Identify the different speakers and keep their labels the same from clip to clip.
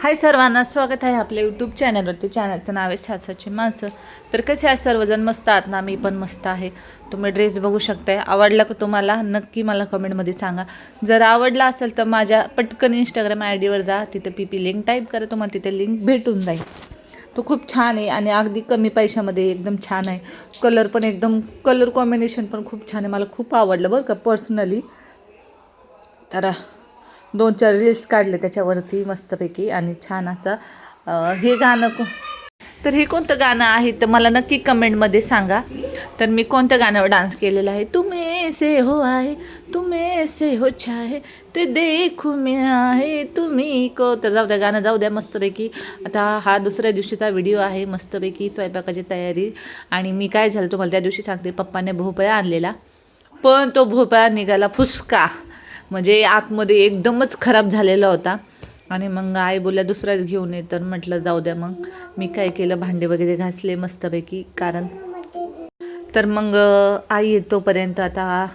Speaker 1: हाय सर्वांना स्वागत आहे आपल्या यूट्यूब चॅनलवरती चॅनलचं नाव आहे सासाची माणसं. तर कसे आहे सर्वजण? मस्त आहात ना? मी पण मस्त आहे. तुम्ही ड्रेस बघू शकताय. आवडला का तुम्हाला? नक्की मला कमेंटमध्ये सांगा. जर आवडला असेल तर माझ्या पटकन इंस्टाग्राम आय डीवर जा. तिथं पी पी लिंक टाईप करा. तुम्हाला तिथे लिंक भेटून जाईल. तो खूप छान आहे आणि अगदी कमी पैशामध्ये एकदम छान आहे. कलर पण एकदम कलर कॉम्बिनेशन पण खूप छान आहे. मला खूप आवडलं बरं का पर्सनली तर दोन चार रील्स काढले त्याच्यावरती मस्तपैकी आणि छान असा हे गाणं को तर हे कोणतं गाणं आहे? तर मला नक्की कमेंटमध्ये सांगा. तर मी कोणत्या गाण्यावर डान्स केलेला आहे? तुम्ही से हो आहे तुम्ही से हो छाहे ते देखू मी आहे तुम्ही को तर जाऊ द्या गाणं जाऊ द्या मस्तपैकी. आता हा दुसऱ्या दिवशीचा व्हिडिओ आहे मस्तपैकी स्वयंपाकाची तयारी. आणि मी काय झालं तुम्हाला त्या दिवशी सांगते पप्पाने भोपळा आणलेला. पण तो भोपळा निघाला फुसका. म्हणजे आतमध्ये एकदमच खराब झालेला होता. आणि मग आई बोलल्या दुसराच घेऊन ये. तर म्हटलं जाऊ द्या मग. मी काय केलं भांडे वगैरे घासले मस्तपैकी. कारण तर मग आई येतोपर्यंत आता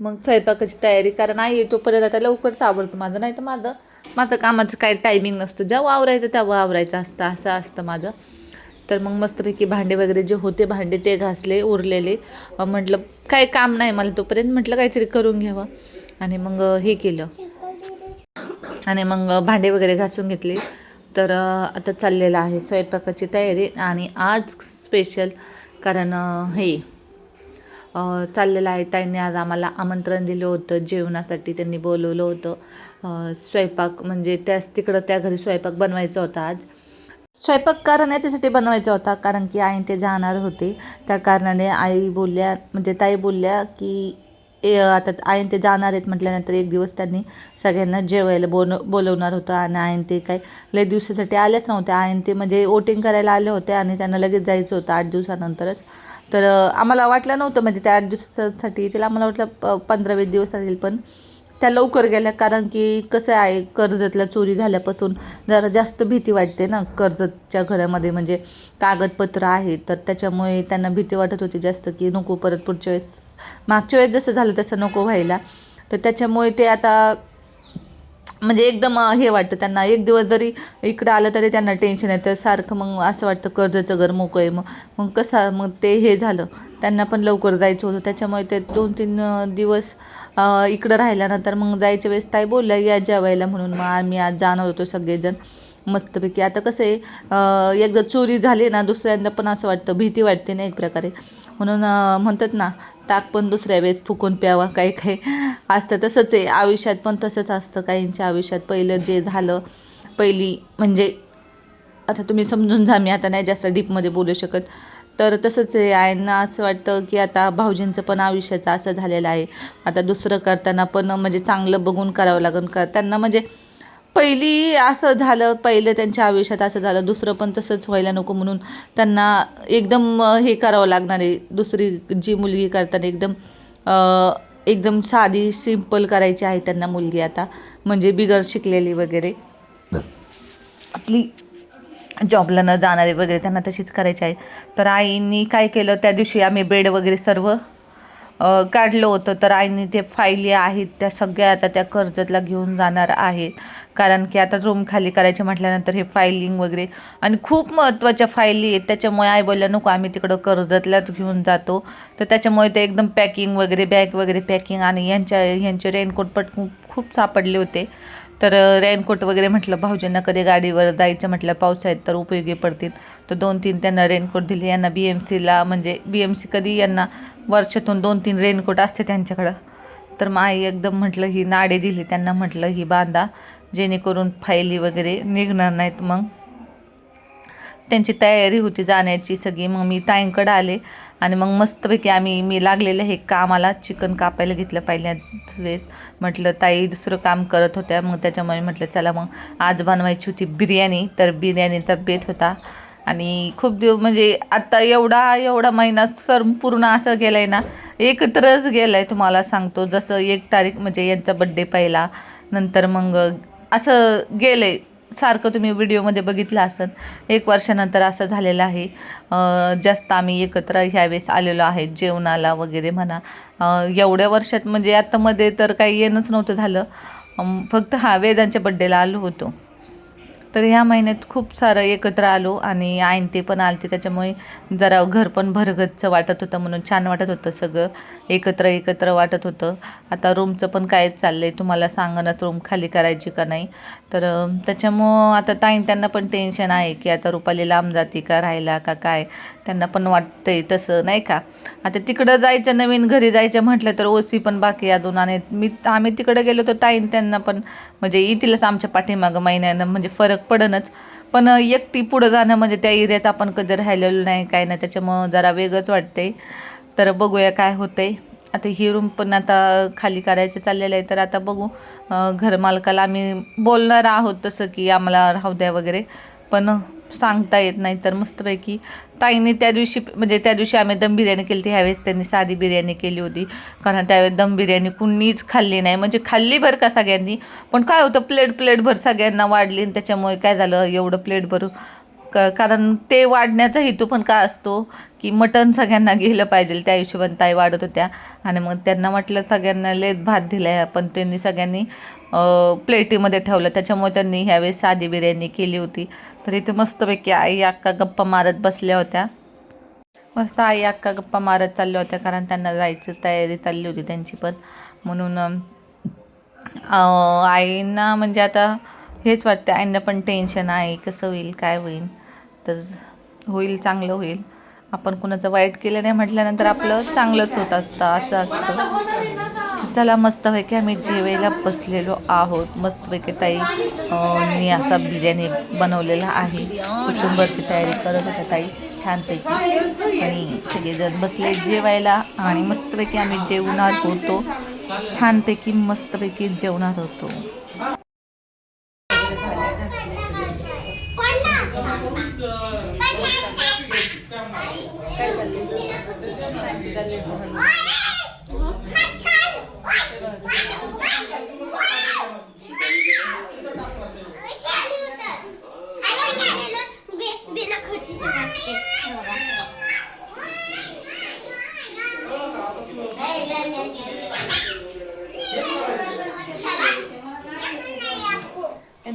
Speaker 1: मग स्वयंपाकाची तयारी. कारण आई येतोपर्यंत आता लवकर ताबडतो माझं. नाही तर माझं माझं कामाचं काय टायमिंग नसतं. जेव्हा आवरायचं तेव्हा आवरायचं असतं. असं असतं माझं. तर मग मस्तपैकी भांडे वगैरे जे होते भांडे ते घासले उरलेले. म्हटलं काय काम नाही मला तोपर्यंत म्हटलं काहीतरी करून घ्यावं. आणि मग हे केलं. आणि मग भांडे वगैरे घासून घेतले. तर आता चाललेलं आहे स्वयंपाकाची तयारी आणि आज स्पेशल कारण हे चाललेलं आहे ताईंनी आज आम्हाला आमंत्रण दिलं होतं जेवणासाठी त्यांनी बोलवलं होतं. स्वयंपाक म्हणजे त्याच तिकडं त्या घरी स्वयंपाक बनवायचा होता आज. स्वयंपाक कारण याच्यासाठी बनवायचा होता कारण की आई ते जाणार होते. त्या कारणाने आई बोलल्या म्हणजे ताई बोलल्या की ए आता आईन ते जाणार आहेत म्हटल्यानंतर एक दिवस त्यांनी सगळ्यांना जेवायला बोल बोलवणार होतं आणि आईन ते काय लय दिवसासाठी आलेच नव्हते आईन ते म्हणजे वोटिंग करायला आले होते आणि त्यांना लगेच जायचं होतं आठ दिवसानंतरच. तर आम्हाला वाटलं नव्हतं म्हणजे त्या आठ दिवसासाठी त्याला आम्हाला वाटलं प पंधरा वीस दिवस राहील पण. त्या लवकर गेल्या कारण की कसं आहे कर्जतला चोरी झाल्यापासून जरा जास्त भीती वाटते ना कर्जतच्या घरामध्ये. म्हणजे कागदपत्र आहे तर त्याच्यामुळे त्यांना भीती वाटत होती जास्त की नको परत पुढच्या वेळेस मागच्या वेळेस जसं झालं तसं नको व्हायला. तर त्याच्यामुळे ते आता म्हणजे एकदम हे वाटतं त्यांना. एक दिवस जरी इकडं आलं तरी त्यांना टेन्शन येतं. सारखं मग असं वाटतं कर्जाचं घर मोकळं आहे मग. मग कसं मग ते हे झालं. त्यांना पण लवकर जायचं होतं. त्याच्यामुळे ते दोन तीन दिवस इकडं राहिल्यानंतर मग जायच्या वेळेस ताई बोलल्या या जेवायला म्हणून मग आम्ही आज जाणार होतो सगळेजण. मस्तपैकी. आता कसं आहे एकदा चोरी झाली ना दुसऱ्यांदा पण असं वाटतं भीती वाटते ना एक प्रकारे. म्हणून म्हणतात ना ताक पण दुसऱ्या वेळेस फुकून प्यावा काही काही. असतं तसंच आहे. आयुष्यात पण तसंच असतं काहींच्या आयुष्यात. पहिलं जे झालं पहिली म्हणजे आता तुम्ही समजून जा मी आता नाही जास्त डीपमध्ये बोलू शकत. तर तसंच आहे. आईंना असं वाटतं की आता भाऊजींचं पण आयुष्याचं असं झालेलं आहे. आता दुसरं करताना पण म्हणजे चांगलं बघून करावं लागेल. का त्यांना म्हणजे पहिली असं झालं पहिलं त्यांच्या आयुष्यात असं झालं दुसरं पण तसंच व्हायला नको म्हणून त्यांना एकदम हे करावं लागणार आहे. दुसरी जी मुलगी करताना एकदम एकदम साधी सिंपल करायची आहे त्यांना मुलगी आता. म्हणजे बिगर शिकलेली वगैरे. आपली जॉबला न जाणारे वगैरे त्यांना तशीच करायची आहे. तर आईनी काय केलं त्या दिवशी आम्ही बेड वगैरे सर्व काढलं होतं. तर आईने ते फाईली आहेत त्या सगळ्या आता त्या कर्जतला घेऊन जाणार आहेत. कारण की आता रूम खाली करायचे म्हटल्यानंतर हे फायलिंग वगैरे आणि खूप महत्त्वाच्या फायली आहेत. त्याच्यामुळे आई बोलल्या नको आम्ही तिकडं कर्जतलाच घेऊन जातो. तर त्याच्यामुळे ते एकदम पॅकिंग वगैरे बॅग वगैरे पॅकिंग आणि यांच्या यांचे रेनकोट पट खूप खूप सापडले होते. तर रेनकोट वगैरे म्हटलं भाऊजींना कधी गाडीवर जायचं म्हटलं पाऊस आहेत तर उपयोगी पडतील. तर दोन तीन त्यांना रेनकोट दिले. यांना बी एम सीला म्हणजे बी एम सी कधी यांना वर्षातून दोन तीन रेनकोट असते त्यांच्याकडं. तर मग आई एकदम म्हटलं ही नाडे दिली त्यांना म्हटलं ही बांधा. जेणेकरून फायली वगैरे निघणार नाहीत मग. त्यांची तयारी होती जाण्याची सगळी. मग मी ताईंकडे आले आणि मग मस्तपैकी आम्ही मी लागलेलं हे कामाला चिकन कापायला घेतलं पहिल्याच वेळेत. म्हटलं ताई दुसरं काम करत होत्या. मग त्याच्यामुळे म्हटलं चला मग आज बनवायची होती बिर्याणी. तर बिर्याणीचा बेत होता. आणि खूप दिवस म्हणजे आत्ता एवढा एवढा महिना संपूर्ण असं गेलं आहे ना एकत्रच गेला आहे तुम्हाला सांगतो. जसं एक तारीख म्हणजे यांचा बड्डे पहिला. नंतर मग असं गेलं. आहे सारखं तुम्ही व्हिडिओमध्ये बघितलं असेल. एक वर्षानंतर असं झालेलं आहे. जास्त आम्ही एकत्र ह्यावेळेस आलेलो आहे. जेवणाला वगैरे म्हणा. एवढ्या वर्षात म्हणजे आत्तामध्ये तर काही येणंच नव्हतं झालं. फक्त हा वेदांच्या बड्डेला आलो होतो. तर ह्या महिन्यात खूप सारं एकत्र आलो आणि आईन ते पण आलते. त्याच्यामुळे जरा घर पण भरगतचं वाटत होतं म्हणून छान वाटत होतं सगळं. एकत्र एकत्र वाटत होतं. आता रूमचं पण काय आहे तुम्हाला सांगणंच रूम खाली करायची का नाही. तर त्याच्यामुळं आता ताईन त्यांना पण टेन्शन आहे की आता रुपाली लांब जाते का राहायला का काय? त्यांना पण वाटतंय तसं नाही का? आता तिकडं जायचं नवीन घरी जायचं म्हटलं तर ओसी पण बाकी अजून. आणि मी आम्ही तिकडं गेलो तर ताईन त्यांना पण म्हणजे येतीलच आमच्या पाठीमागं महिन्यानं म्हणजे फरक पडनच. पण एकटी पुढं जाणं म्हणजे त्या एरियात आपण कधी राहिलेलो नाही काय नाही. त्याच्यामुळं जरा वेगळंच वाटते तर बघूया काय होतंय. आता ही रूम पण आता खाली करायचं चाललेलं आहे. तर आता बघू घरमालकाला आम्ही बोलणार आहोत तसं की आम्हाला राहू द्या वगैरे. पण सांगता येत नाही तर मस्तपैकी ताईने त्या दिवशी म्हणजे त्या दिवशी आम्ही दम बिर्याणी केली ती ह्यावेळेस त्यांनी साधी बिर्याणी केली होती. कारण त्यावेळेस दम बिर्याणी कुणीच खाल्ली नाही. म्हणजे खाल्ली बरं का सगळ्यांनी पण काय होतं प्लेट प्लेटभर सगळ्यांना वाढली आणि त्याच्यामुळे काय झालं एवढं प्लेटभर क कारण ते वाढण्याचा हेतू पण का असतो? की मटण सगळ्यांना गेलं पाहिजे त्या हिशोबाने ताई वाढत होत्या. आणि मग त्यांना म्हटलं सगळ्यांना लेत भात दिला आहे पण त्यांनी सगळ्यांनी प्लेटीमध्ये ठेवलं. त्याच्यामुळे त्यांनी ह्यावेळेस साधी बिर्याणी केली होती. तर इथे मस्तपैकी आई अक्का गप्पा मारत बसल्या होत्या. मस्त आई अक्का गप्पा मारत चालल्या होत्या कारण त्यांना जायचं तयारी चालली होती त्यांची पण. म्हणून आईंना म्हणजे आता हेच वाटतं आईंना पण टेन्शन आहे कसं होईल काय होईल. तर होईल चांगलं होईल. आपण कुणाचं वाईट केलं नाही म्हटल्यानंतर आपलं चांगलंच होत असतं असं असतं. चला मस्तपैकी आम्ही जेवायला बसलेलो आहोत. मस्तपैकी ताई मी असा बिर्याणी बनवलेला आहे. कुटुंबाची तयारी करत होत्या ताई छानपैकी. आणि सगळेजण बसले जेवायला आणि मस्तपैकी आम्ही जेवणार होतो. छानपैकी मस्तपैकी जेवणार होतो.
Speaker 2: बिना खर्ची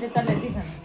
Speaker 1: चाललंय